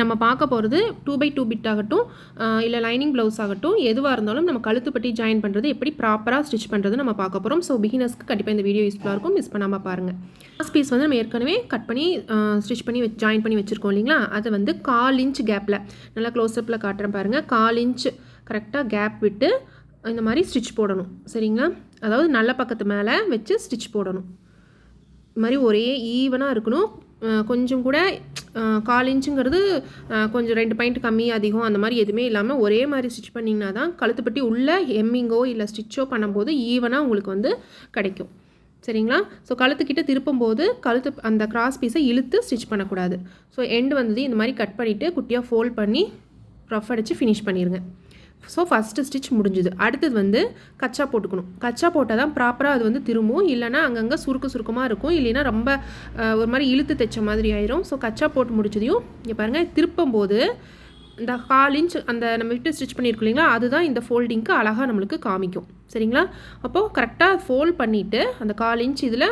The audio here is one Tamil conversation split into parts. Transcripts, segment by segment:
நம்ம பார்க்க போகிறது டூ பை டூ பிட் ஆகட்டும் இல்லை லைனிங் ப்ளவுஸ் ஆகட்டும் எதுவாக இருந்தாலும் நம்ம கழுத்து பட்டி ஜாயின் பண்ணுறது எப்படி ப்ராப்பராக ஸ்டிச் பண்ணுறது நம்ம பார்க்க போகிறோம் ஸோ பிகினர்ஸ்க்கு கண்டிப்பாக இந்த வீடியோ யூஸ்ஃபுல்லாக இருக்கும். மிஸ் பண்ணாமல் பாருங்கள் லாஸ்ட் பீஸ் வந்து நம்ம ஏற்கனவே கட் பண்ணி ஸ்டிச் பண்ணி ஜாயின் பண்ணி வச்சுருக்கோம் இல்லைங்களா? அதை வந்து கால் இன்ச் கேப்பில் நல்லா க்ளோஸ்அப்பில் காட்டுறேன் பாருங்கள் கால் இன்ச் கரெக்டாக கேப் விட்டு இந்த மாதிரி ஸ்டிச் போடணும். சரிங்களா? அதாவது நல்ல பக்கத்து மேலே வச்சு ஸ்டிச் போடணும். இது மாதிரி ஒரே ஈவனாக இருக்கணும். கொஞ்சம் கூட கால் இன்ச்சுங்கிறது கொஞ்சம் ரெண்டு பாயிண்ட் கம்மி அதிகம் அந்த மாதிரி எதுவுமே இல்லாமல் ஒரே மாதிரி ஸ்டிச் பண்ணிங்கன்னா தான் கழுத்துப்பட்டி உள்ள ஹெம்மிங்கோ இல்லை ஸ்டிச்சோ பண்ணும்போது ஈவனாக உங்களுக்கு வந்து கிடைக்கும். சரிங்களா? ஸோ கழுத்துக்கிட்ட திருப்பும்போது கழுத்து அந்த கிராஸ் பீஸை இழுத்து ஸ்டிச் பண்ணக்கூடாது. ஸோ எண்டு வந்தது இந்த மாதிரி கட் பண்ணிவிட்டு குட்டியாக ஃபோல்ட் பண்ணி ரஃப் அடித்து ஃபினிஷ் பண்ணிடுங்க ஸோ ஃபஸ்ட்டு ஸ்டிச் முடிஞ்சுது. அடுத்தது வந்து கச்சா போட்டுக்கணும். கச்சா போட்டால் தான் ப்ராப்பராக அது வந்து திரும்பும். இல்லைனா அங்கங்கே சுருக்கு சுருக்கமாக இருக்கும். இல்லைன்னா ரொம்ப ஒரு மாதிரி இழுத்து தைச்ச மாதிரி ஆயிரும். ஸோ கச்சா போட்டு முடிச்சதையும் இங்கே பாருங்கள் திருப்பும் போது இந்த கால் இன்ச் அந்த நம்ம விட்டு ஸ்டிச் பண்ணியிருக்கோம் இல்லைங்களா? அதுதான் இந்த ஃபோல்டிங்க்கு அழகாக நம்மளுக்கு காமிக்கும். சரிங்களா? அப்போது கரெக்டாக ஃபோல்ட் பண்ணிவிட்டு அந்த கால் இன்ச் இதில்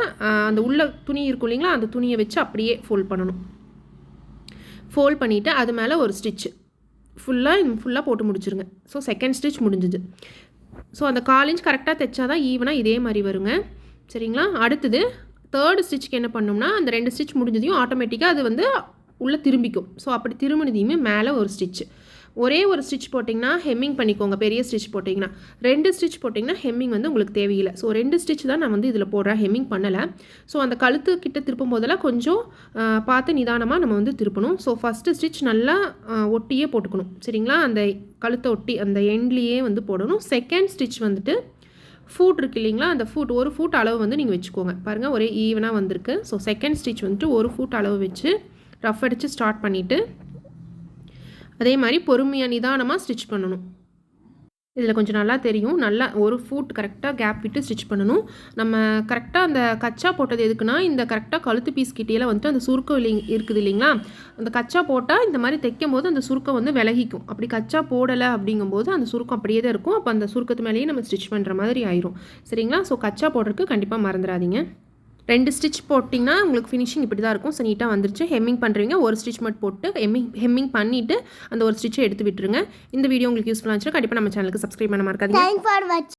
அந்த உள்ள துணி இருக்கும் இல்லைங்களா? அந்த துணியை வச்சு அப்படியே ஃபோல்ட் பண்ணணும். ஃபோல்ட் பண்ணிவிட்டு அது மேலே ஒரு ஸ்டிச்சு ஃபுல்லாக ஃபுல்லாக போட்டு முடிச்சிருங்க. ஸோ செகண்ட் ஸ்டிச் முடிஞ்சுது. ஸோ அந்த கால் இன்ச் கரெக்டாக தைச்சா தான் ஈவனாக இதே மாதிரி வருங்க. சரிங்களா? அடுத்தது தேர்ட் ஸ்டிச்சுக்கு என்ன பண்ணோம்னா அந்த ரெண்டு ஸ்டிச் முடிஞ்சதையும் ஆட்டோமேட்டிக்காக அது வந்து உள்ளே திரும்பிக்கும். ஸோ அப்படி திரும்பினதையுமே மேலே ஒரு ஸ்டிச் ஒரே ஒரு ஸ்டிச் போட்டிங்கன்னா ஹெம்மிங் பண்ணிக்கோங்க. பெரிய ஸ்டிச் போட்டிங்கன்னா. ரெண்டு ஸ்டிச் போட்டிங்கன்னா ஹெம்மிங் வந்து உங்களுக்கு தேவையில்லை. ஸோ ரெண்டு ஸ்டிச் தான் நான் வந்து இதில் போடுறேன். ஹெம்மிங் பண்ணலை. ஸோ அந்த கழுத்து கிட்ட திருப்பும் போதெல்லாம் கொஞ்சம் பார்த்து நிதானமாக நம்ம வந்து திருப்பணும். ஸோ ஃபஸ்ட்டு ஸ்டிச் நல்லா ஒட்டியே போட்டுக்கணும். சரிங்களா? அந்த கழுத்தை ஒட்டி அந்த எண்ட்லேயே வந்து போடணும். செகண்ட் ஸ்டிச் வந்துட்டு ஃபூட் இருக்கு இல்லைங்களா? அந்த ஃபூட் ஒரு ஃபூட் அளவு வந்து நீங்கள் வச்சுக்கோங்க. பாருங்கள் ஒரே ஈவனாக வந்திருக்கு. ஸோ செகண்ட் ஸ்டிச் வந்துட்டு ஒரு ஃபூட் அளவு வச்சு ரஃப் அடித்து ஸ்டார்ட் பண்ணிவிட்டு அதே மாதிரி பொறுமையாக நிதானமாக ஸ்டிச் பண்ணணும். இதில் கொஞ்சம் நல்லா தெரியும். நல்லா ஒரு ஃபூட் கரெக்டாக கேப் விட்டு ஸ்டிச் பண்ணணும். நம்ம கரெக்டாக அந்த கச்சா போட்டது எதுக்குன்னா இந்த கரெக்டாக கழுத்து பீஸ் கிட்டேயெல்லாம் வந்துட்டு அந்த சுருக்கம் இல்லை இருக்குது இல்லைங்களா? அந்த கச்சா போட்டால் இந்த மாதிரி தைக்கும் போது அந்த சுருக்கம் வந்து விலகிக்கும். அப்படி கச்சா போடலை அப்படிங்கும்போது அந்த சுருக்கம் அப்படியே தான் இருக்கும். அப்போ அந்த சுருக்கத்து மேலேயே நம்ம ஸ்டிச் பண்ணுற மாதிரி ஆயிரும். சரிங்களா? ஸோ கச்சா போடுறதுக்கு கண்டிப்பாக மறந்துடாதீங்க. ரெண்டு ஸ்டிச் போட்டிங்கன்னா உங்களுக்கு ஃபினிஷிங் இப்படி தான் இருக்கும். ஸோ நீட்டாக வந்துருச்சு. ஹெம்மிங் பண்ணுறீங்க ஒரு ஸ்டிச் மட்டும் போட்டு ஹெம்மிங் ஹெம்மிங் பண்ணிவிட்டு அந்த ஒரு ஸ்டிச்சை எடுத்து விட்டுருங்க. இந்த வீடியோ உங்களுக்கு யூஸ்ஃபுல்லாக இருந்துச்சுன்னா கண்டிப்பாக நம்ம சேனலுக்கு சப்ஸ்கிரைப் பண்ண மறக்காதீங்க.